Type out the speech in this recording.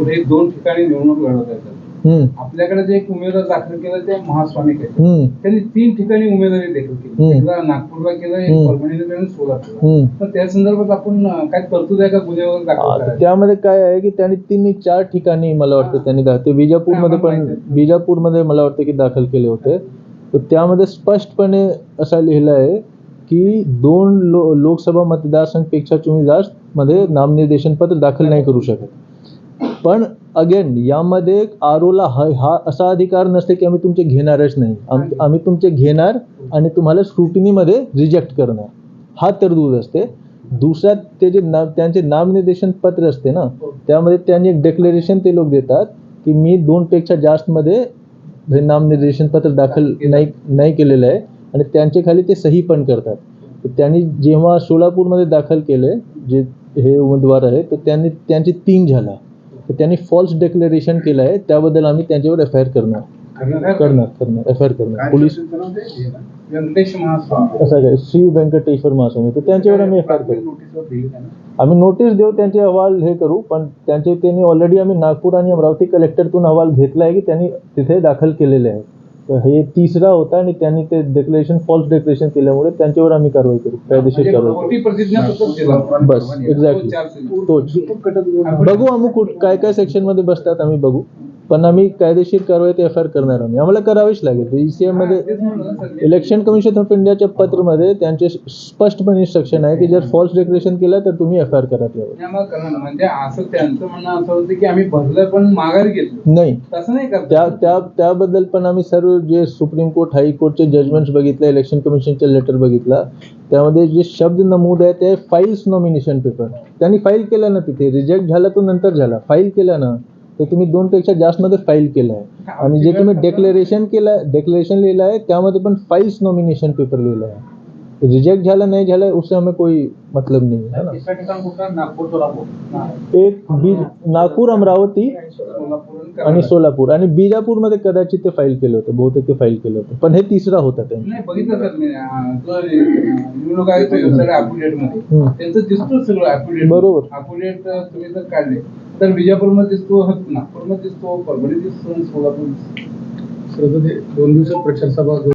कुठेही दोन ठिकाणी निवडणूक लढवता येतात. आपल्याकडे जे एक उमेदवार दाखल केलं ते महास्वामी केलं. त्यांनी तीन ठिकाणी उमेदवारी देखील केली. एकदा नागपूरला केलं एक. परभणीला केलं सोलापूरला. पण त्या संदर्भात आपण काय तरतूद आहे का गुन्हे वगैरे दाखल आता करायचे? त्यामध्ये काय आहे की त्यांनी तिन्ही चार ठिकाणी मला वाटतं त्यांनी ते विजापूरमध्ये पण विजापूरमध्ये मला वाटतं की दाखल केले होते. तर त्यामध्ये स्पष्टपणे असं लिहिलं आहे की दोन लो लोकसभा मतदारसंघपेक्षा तुम्ही जास्त मध्ये नामनिर्देशन पत्र दाखल नाही. करू शकत. पण अगेन यामध्ये आरोला हा हा असा अधिकार नसते की आम्ही तुमचे घेणारच नाही. आम आम्ही तुमचे घेणार आणि तुम्हाला स्क्रुटिनीमध्ये रिजेक्ट करणार. हा तरतूद असते. दुसऱ्यात ते जे नाम त्यांचे नामनिर्देशन पत्र असते ना त्यामध्ये त्यांनी एक डेक्लेरेशन ते लोक देतात की मी दोनपेक्षा जास्तमध्ये हे नामनिर्देशन पत्र दाखल नाही नाही केलेलं आहे आणि त्यांच्या खाली ते सही पण करतात. तर त्यांनी जेव्हा सोलापूरमध्ये दाखल केले जे हे उमेदवार आहे तर त्यांनी त्यांचे तीन झाला. तर त्यांनी फॉल्स डेक्लेरेशन केलं आहे. त्याबद्दल आम्ही त्यांच्यावर एफ आय आर करणार करणार? करणार. करणार एफ आय आर करणार पोलीस असं काय श्री व्यंकटेश्वर महास्वामी. तर त्यांच्यावर आम्ही एफ आय आर करू. आम्ही नोटीस देऊ त्यांचे अहवाल हे करू. पण त्यांचे त्यांनी ऑलरेडी आम्ही नागपूर आणि अमरावती कलेक्टरतून अहवाल घेतला आहे की त्यांनी तिथे दाखल केलेले आहे. तर हे तिसरा होता आणि त्यांनी ते डेक्लेरेशन फॉल्स डेक्लेरेशन केल्यामुळे त्यांच्यावर आम्ही कारवाई करू. कायदेशीर म्हणजे कारवाई प्रतिज्ञापत्र दिलं. बस एक्झॅक्टली सिलेंडर. तोच बघू आम्ही कुठ काय काय सेक्शनमध्ये बसतात आम्ही बघू. पण आम्ही कायदेशीर कारवाई ते एफ आय आर करणार आम्ही आम्हाला करावीच लागेल. मध्ये ना सर. इलेक्शन कमिशन ऑफ इंडियाच्या पत्रमध्ये त्यांचे स्पष्टपणे इन्स्ट्रक्शन आहे की जर फॉल्स डेक्लेरेशन केलं तर तुम्ही एफ आय आर करा त्यावर. म्हणजे असं त्यांचं म्हणणं असं होतं की आम्ही भरलं पण माघारी घेतलं. नाही. तसं नाही त्या त्याबद्दल पण आम्ही सर्व जे सुप्रीम कोर्ट हायकोर्टचे जजमेंट्स बघितले इलेक्शन कमिशनचे लेटर बघितला त्यामध्ये जे शब्द नमूद आहे ते फाईल्स नॉमिनेशन पेपर त्यांनी फाईल केलं ना तिथे. रिजेक्ट झाला तो नंतर झाला. फाईल केला ना तर तुम्ही दोनपेक्षा जास्तमध्ये फाईल केलं आहे. आणि जे तुम्ही डेक्लेरेशन केलं आहे डेक्लेरेशन लिहिलं आहे त्यामध्ये पण फाईल्स नॉमिनेशन पेपर लिहिलं आहे. रिजेक्ट झाला नाही झाला उससे हमें कोई मतलब नहीं है ना. एक बी नागपूर अमरावती आणि सोलापूर. आणि बिजापूरमध्ये कदाचित ते फाईल केलं होतं बहुतेक ते फाईल केलं होतं. पण हे तिसरा होता त्यांनी बरोबर. तर विजापूरमध्ये दिसतो नागपूरमध्ये दिसतो परभणी दिसतो सोलापूर. दिसतो सर ते दोन दिवसात प्रचार सभा